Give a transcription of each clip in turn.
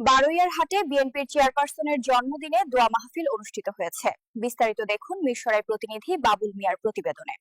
বারুইয়ার হাটে বিএনপির চেয়ারপারসনের জন্মদিনে দোয়া মাহফিল অনুষ্ঠিত হয়েছে। বিস্তারিত দেখুন মিশরের প্রতিনিধি বাবুল মিয়ার প্রতিবেদনে।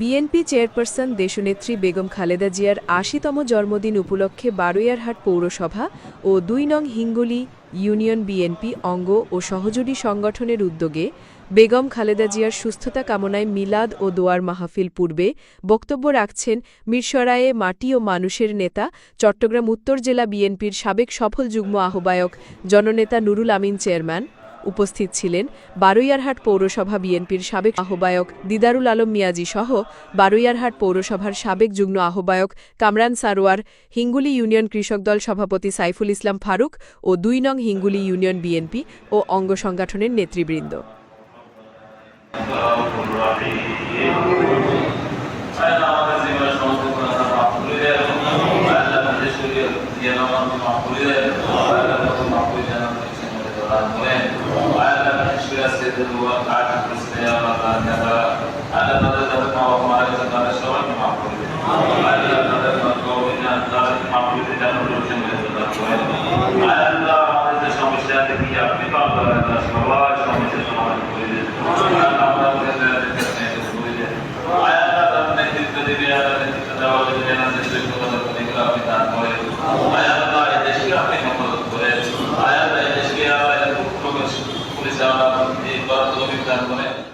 বিএনপি চেয়ারপারসন দেশনেত্রী বেগম খালেদা জিয়ার আশিতম জন্মদিন উপলক্ষে বারুইয়ারহাট পৌরসভা ও দুই নং হিঙ্গুলি ইউনিয়ন বিএনপি অঙ্গ ও সহযোগী সংগঠনের উদ্যোগে বেগম খালেদা জিয়ার সুস্থতা কামনায় মিলাদ ও দোয়ার মাহফিল পূর্বে বক্তব্য রাখছেন মিরসরায়ে মাটি ও মানুষের নেতা, চট্টগ্রাম উত্তর জেলা বিএনপির সাবেক সফল যুগ্ম আহ্বায়ক জননেতা নুরুল আমিন চেয়ারম্যান। উপস্থিত ছিলেন বারুইয়ারহাট পৌরসভা বিএনপির সাবেক আহ্বায়ক দিদারুল আলম মিয়াজি সহ বারুইয়ারহাট পৌরসভার সাবেক যুগ্ম আহ্বায়ক কামরান সারোয়ার, হিঙ্গুলি ইউনিয়ন কৃষক দল সভাপতি সাইফুল ইসলাম ফারুক ও দুই নং হিঙ্গুলি ইউনিয়ন বিএনপি ও অঙ্গ সংগঠনের নেতৃবৃন্দ। করে দেয় কাছে দোয়া কাজ করতে আমরা ধন্যবাদ আল্লাহ তাআলা তাদের মা ও মারা যারা তাদের সবাইকে মাফ করে দিন আল্লাহ তাদের মা কবুল না তাদের সমস্যা থেকে আপনি নির্বাচন দান করেন